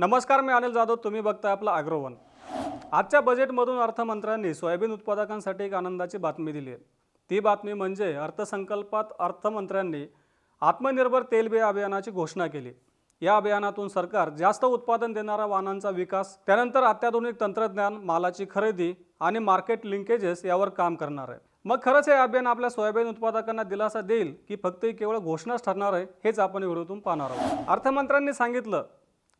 नमस्कार मी अनिल जाधव. तुम्ही बघताय आपलं आग्रोवन आजच्या बजेटमधून अर्थमंत्र्यांनी सोयाबीन उत्पादकांसाठी एक आनंदाची बातमी दिली आहे. ती बातमी म्हणजे अर्थसंकल्पात अर्थमंत्र्यांनी आत्मनिर्भर तेलबिया अभियानाची घोषणा केली. या अभियानातून सरकार जास्त उत्पादन देणाऱ्या वाहनांचा विकास त्यानंतर अत्याधुनिक तंत्रज्ञान मालाची खरेदी आणि मार्केट लिंकेजेस यावर काम करणार आहे. मग खरंच हे अभियान आपल्या सोयाबीन उत्पादकांना दिलासा देईल की फक्त केवळ घोषणाच ठरणार आहे हेच आपण व्हिडिओतून पाहणार आहोत. अर्थमंत्र्यांनी सांगितलं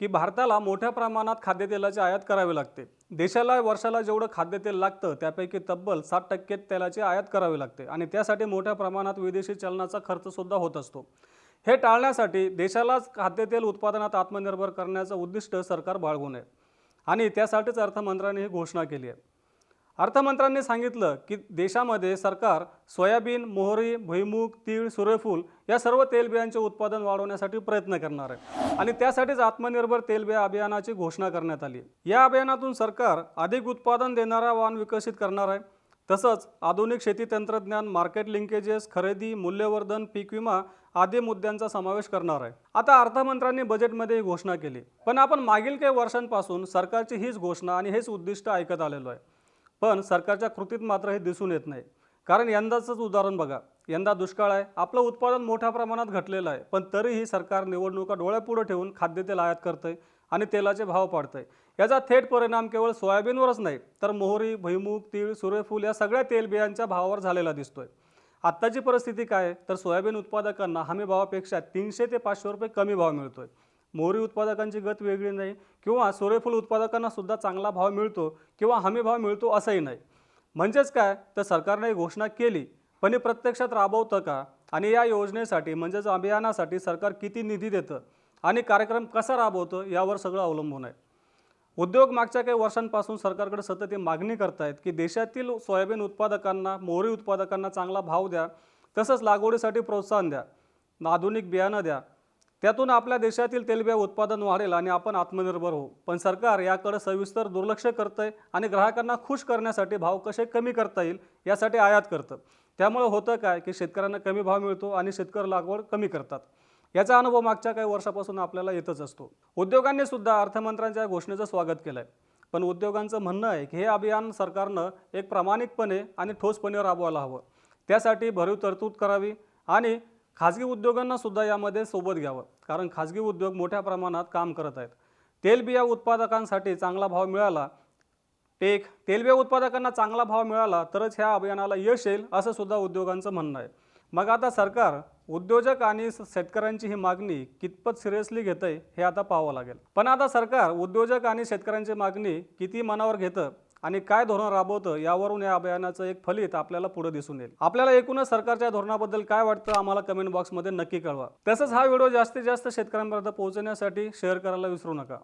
की भारताला मोठ्या प्रमाणात खाद्यतेलाची आयात करावी लागते. देशाला वर्षाला जेवढं खाद्यतेल लागतं त्यापैकी तब्बल साठ टक्के तेलाची आयात करावी लागते आणि त्यासाठी मोठ्या प्रमाणात विदेशी चलनाचा खर्चसुद्धा होत असतो. हे टाळण्यासाठी देशालाच खाद्यतेल उत्पादनात आत्मनिर्भर करण्याचं उद्दिष्ट सरकार बाळगून आहे. आणि त्यासाठीच अर्थमंत्र्यांनी ही घोषणा केली आहे. अर्थमंत्र्यांनी सांगितलं की देशामध्ये सरकार सोयाबीन मोहरी भुईमूग तीळ सूर्यफूल या सर्व तेलबियांचे उत्पादन वाढवण्यासाठी प्रयत्न करणार आहे. आणि त्यासाठीच आत्मनिर्भर तेलबिया अभियानाची घोषणा करण्यात आली. या अभियानातून सरकार अधिक उत्पादन देणारा वाहन विकसित करणार आहे. तसंच आधुनिक शेती तंत्रज्ञान मार्केट लिंकेजेस खरेदी मूल्यवर्धन पीक विमा आदी मुद्द्यांचा समावेश करणार आहे. आता अर्थमंत्र्यांनी बजेटमध्ये ही घोषणा केली. पण आपण मागील काही वर्षांपासून सरकारची हीच घोषणा आणि हेच उद्दिष्ट ऐकत आलेलो आहे. पण सरकारच्या कृतीत मात्र हे दिसून येत नाही. कारण यंदाचंच उदाहरण बघा. यंदा दुष्काळ आहे. आपलं उत्पादन मोठ्या प्रमाणात घटलेलं आहे. पण तरीही सरकार निवडणुका डोळ्यापुढे ठेवून खाद्यतेल आयात करतंय आणि तेलाचे भाव पाडतंय. याचा थेट परिणाम केवळ सोयाबीनवरच नाही तर मोहरी भुईमूग तीळ सूर्यफूल या सगळ्या तेलबियांच्या भावावर झालेला दिसतोय. आत्ताची परिस्थिती काय तर सोयाबीन उत्पादकांना हमी भावापेक्षा तीनशे ते पाचशे रुपये कमी भाव मिळतोय. मोहरी उत्पादकांची गत वेगळी नाही किंवा सूर्यफूल उत्पादकांना सुद्धा चांगला भाव मिळतो किंवा हमी भाव मिळतो असंही नाही. म्हणजेच काय? तर सरकारने घोषणा केली पण हे प्रत्यक्षात राबवतं का? आणि या योजनेसाठी म्हणजेच अभियानासाठी सरकार किती निधी देतं? आणि कार्यक्रम कसा राबवतं? यावर सगळं अवलंबून आहे. उद्योग मागच्या काही वर्षांपासून सरकारकडे सतत ही मागणी करतायत की देशातील सोयाबीन उत्पादकांना मोहरी उत्पादकांना चांगला भाव द्या तसंच लागवडीसाठी प्रोत्साहन द्या आधुनिक बियाणं द्या त्यातून आपल्या देशातील तेलबिया उत्पादन वाढेल आणि आपण आत्मनिर्भर होऊ. पण सरकार याकडे सविस्तर दुर्लक्ष करतंय आणि ग्राहकांना खुश करण्यासाठी भाव कसे कमी करता येईल यासाठी आयात करतं. त्यामुळे होतं काय की शेतकऱ्यांना कमी भाव मिळतो आणि शेतकरी लागवड कमी करतात. याचा अनुभव मागच्या काही वर्षापासून आपल्याला येतच असतो. उद्योगांनी सुद्धा अर्थमंत्र्यांच्या या घोषणेचं स्वागत केलं आहे पण उद्योगांचं म्हणणं आहे की हे अभियान सरकारनं एक प्रामाणिकपणे आणि ठोसपणे राबवायला हवं. त्यासाठी भरीव तरतूद करावी आणि खाजगी उद्योगांना सुद्धा यामध्ये सोबत घ्यावं. कारण खाजगी उद्योग मोठ्या प्रमाणात काम करत आहेत. तेलबिया उत्पादकांसाठी चांगला भाव मिळाला टेक तेलबिया उत्पादकांना चांगला भाव मिळाला तरच ह्या अभियानाला यश येईल असं सुद्धा उद्योगांचं म्हणणं आहे. मग आता सरकार उद्योजक आणि शेतकऱ्यांची ही मागणी कितपत सिरियसली घेतं आहे हे आता पाहावं लागेल. पण आता सरकार उद्योजक आणि शेतकऱ्यांची मागणी किती मनावर घेतं आणि काय धोरण राबवतं यावरून या अभियानाचं एक फलित आपल्याला पुढे दिसून येईल. आपल्याला एकूणच सरकारच्या धोरणाबद्दल काय वाटतं आम्हाला कमेंट बॉक्समध्ये नक्की कळवा. तसंच हा व्हिडिओ जास्तीत जास्त शेतकऱ्यांपर्यंत पोहोचण्यासाठी शेअर करायला विसरू नका.